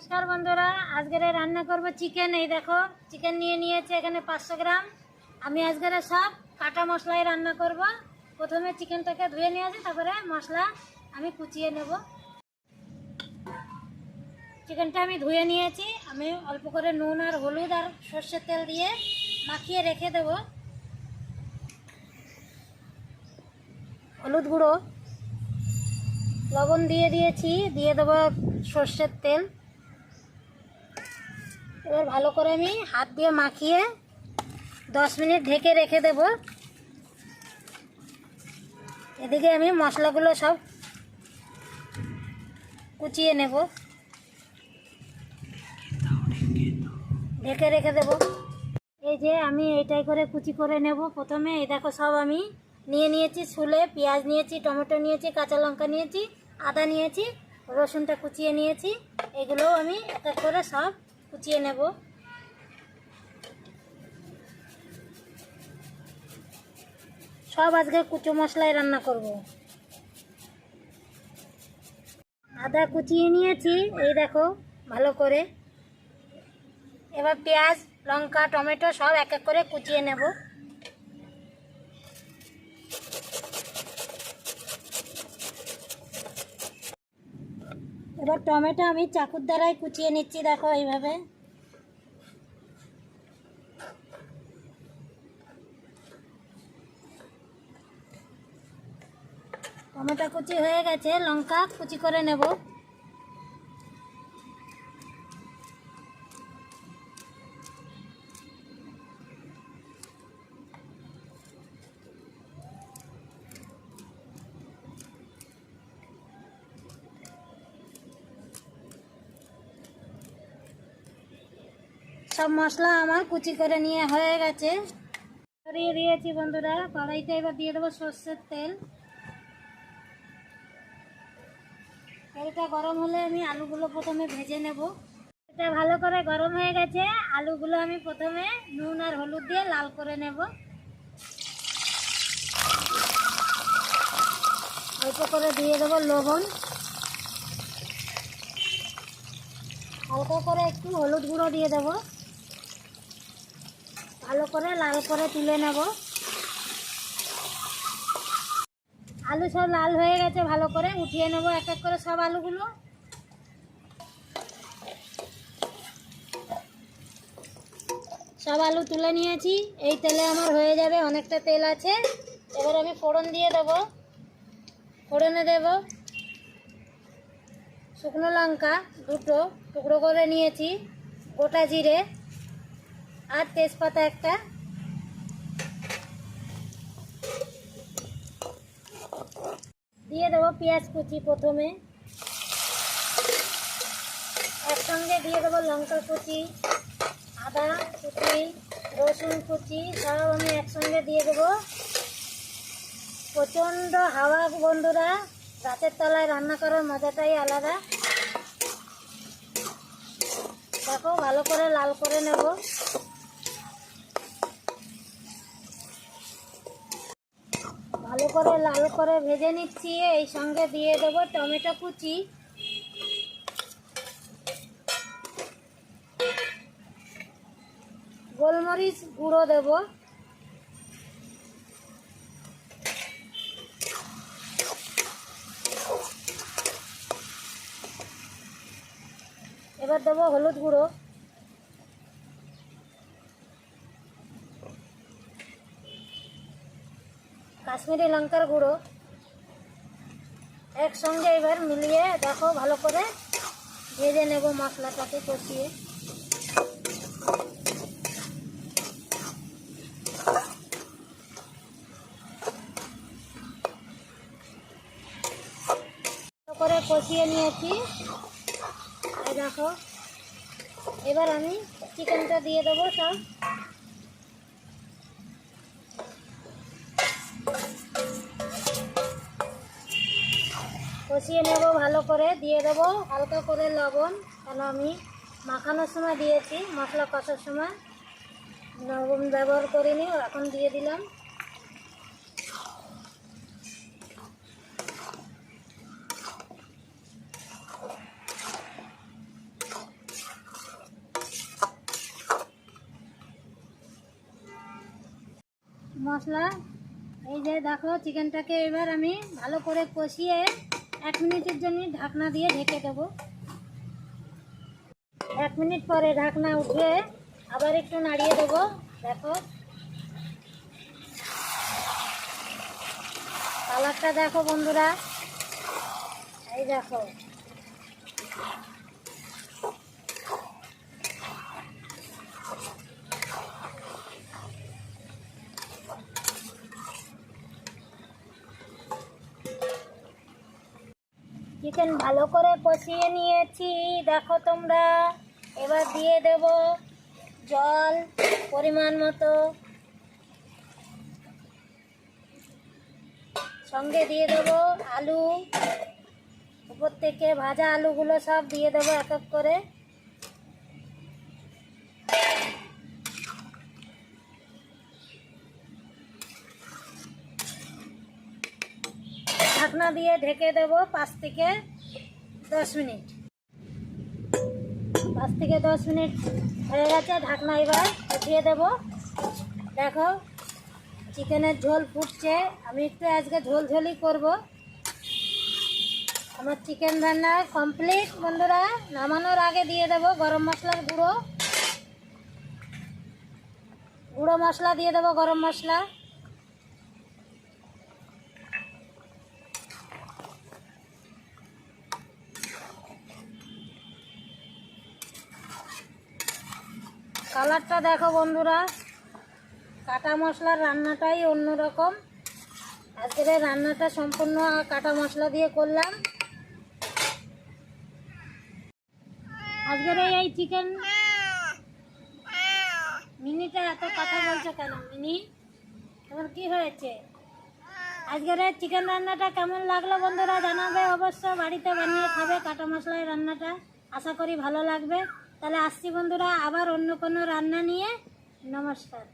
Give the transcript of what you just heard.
নমস্কার বন্ধুরা, আজকের রান্না করব চিকেন এই দেখো চিকেন নিয়ে নিয়েছে এখানে পাঁচশো গ্রাম। আমি আজকের সব কাটা মশলাই রান্না করব। প্রথমে চিকেনটাকে ধুয়ে নিয়ে আসি, তারপরে মশলা আমি কুচিয়ে নেব। চিকেনটা আমি ধুয়ে নিয়েছি। আমি অল্প করে নুন আর হলুদ আর সর্ষের তেল দিয়ে মাখিয়ে রেখে দেব। হলুদ গুঁড়ো, লবণ দিয়ে দিয়েছি, দিয়ে দেবো সর্ষের তেল। এবার ভালো করে আমি হাত দিয়ে মাখিয়ে দশ মিনিট ঢেকে রেখে দেব। এদিকে আমি মশলাগুলো সব কুচিয়ে নেব। ঢেকে রেখে দেব। এই যে আমি এইটাই করে কুচি করে নেব প্রথমে। এই দেখো সব আমি নিয়ে নিয়েছি ছুলে পেঁয়াজ নিয়েছি, টমেটো নিয়েছি, কাঁচা লঙ্কা নিয়েছি, আদা নিয়েছি, রসুনটা কুচিয়ে নিয়েছি। এগুলোও আমি এক করে সব কুচিয়ে নেব। সব আজকে কুচো মশলায় রান্না করব। আদা কুচিয়ে নিয়েছি, এই দেখো, ভালো করে। এবার পেঁয়াজ, লঙ্কা, টমেটো সব এক এক করে কুচিয়ে নেব। এবার টমেটো আমি চাকুর দ্বারাই কুচিয়ে নিচ্ছি, দেখো এইভাবে। টমেটো কুচি হয়ে গেছে, লঙ্কা কুচি করে নেব। সব মশলা আমার কুচি করে নিয়ে হয়ে গেছে। সরিয়ে দিয়েছি বন্ধুরা, কড়াইতে এবার দিয়ে দেবো সর্ষের তেল। তেলটা গরম হলে আমি আলুগুলো প্রথমে ভেজে নেব। এটা ভালো করে গরম হয়ে গেছে, আলুগুলো আমি প্রথমে নুন আর হলুদ দিয়ে লাল করে নেব। অল্প করে দিয়ে দেবো লবণ। হালকা করে একটু হলুদ গুঁড়ো দিয়ে দেবো। ভালো করে লাল করে তুলে নেব। আলু সব লাল হয়ে গেছে, ভালো করে উঠিয়ে নেব এক এক করে সব আলুগুলো। সব আলু তুলে নিয়েছি, এই তেলে আমার হয়ে যাবে অনেকটা তেল আছে। এবার আমি ফোড়ন দিয়ে দেব। ফোড়নে দেব শুকনো লঙ্কা দুটো টুকরো করে নিয়েছি, গোটা জিরে। আর তেজপাতা একটা। দিয়ে দেবো পেঁয়াজ কুচি প্রথমে। একসঙ্গে দিয়ে দেবো লঙ্কা কুচি, আদা কুচি, রসুন কুচি, সব আমি একসঙ্গে দিয়ে দেবো। প্রচণ্ড হাওয়া বন্ধুরা, গাছের তলায় রান্না করার মজাটাই আলাদা। দেখো ভালো করে লাল করে নেব। ভালো করে, লাল করে ভেজে নিচ্ছি। এই সঙ্গে দিয়ে দেব টমেটো কুচি। গোলমরিচ গুঁড়ো দেব। এবার দেবো হলুদ গুঁড়ো। কাশ্মীরি লঙ্কার গুঁড়ো একসঙ্গে এবার মিলিয়ে দেখো, ভালো করে ভেজে নেব মশলাটাকে কষিয়ে। করে কষিয়ে নিয়েছি। দেখো, এবার আমি চিকেনটা দিয়ে দেবো সব। কষিয়ে নেব ভালো করে, দিয়ে দেবো হালকা করে লবণ, কেন আমি মাখানোর সময় দিয়েছি, মশলা কষার সময়। লবণ ব্যবহার করিনি, এখন দিয়ে দিলাম। মশলা, এই যে দেখো, চিকেনটাকে এবার আমি ভালো করে কষিয়ে এক মিনিটের জন্য ঢাকনা দিয়ে ঢেকে দেব। এক মিনিট পরে ঢাকনা উঠে আবার একটু নাড়িয়ে দেব, দেখো। কালারটা দেখো বন্ধুরা। এই দেখো। চিকেন ভালো করে কষিয়ে নিয়েছি। দেখো তোমরা, এবার দিয়ে দেব জল পরিমাণ মতো। সঙ্গে দিয়ে দেব আলু। উপর থেকে ভাজা আলুগুলো সব দিয়ে দেবো এক এক করে। দিয়ে ঢেকে দেবো পাঁচ থেকে দশ মিনিট। পাঁচ থেকে দশ মিনিট হয়ে গেছে ঢাকনা এবার উঠিয়ে দেবো। দেখো, চিকেনের ঝোল ফুটছে। আমি একটু আজকে ঝোল ঝোলই করব। আমার চিকেন রান্না কমপ্লিট। বন্ধুরা, নামানোর আগে দিয়ে দেবো গরম মশলার গুঁড়ো। গুঁড়ো মশলা দিয়ে দেবো গরম মশলা। কালারটা দেখো বন্ধুরা। কাটা মশলার রান্নাটাই অন্যরকম। আজকের রান্নাটা সম্পূর্ণ কাটা মশলা দিয়ে করলাম। আজকের এই- চিকেন মিনিটা এত কথা বলছো কেন, মিনি? তোমার কি হয়েছে? আজকের চিকেন রান্নাটা কেমন লাগল বন্ধুরা জানাবে। অবশ্য বাড়িতে বানিয়ে খাবে কাটা মশলায় রান্নাটা। আশা করি ভালো লাগবে। তাহলে আসছি বন্ধুরা আবার অন্য কোনো রান্না নিয়ে। নমস্কার।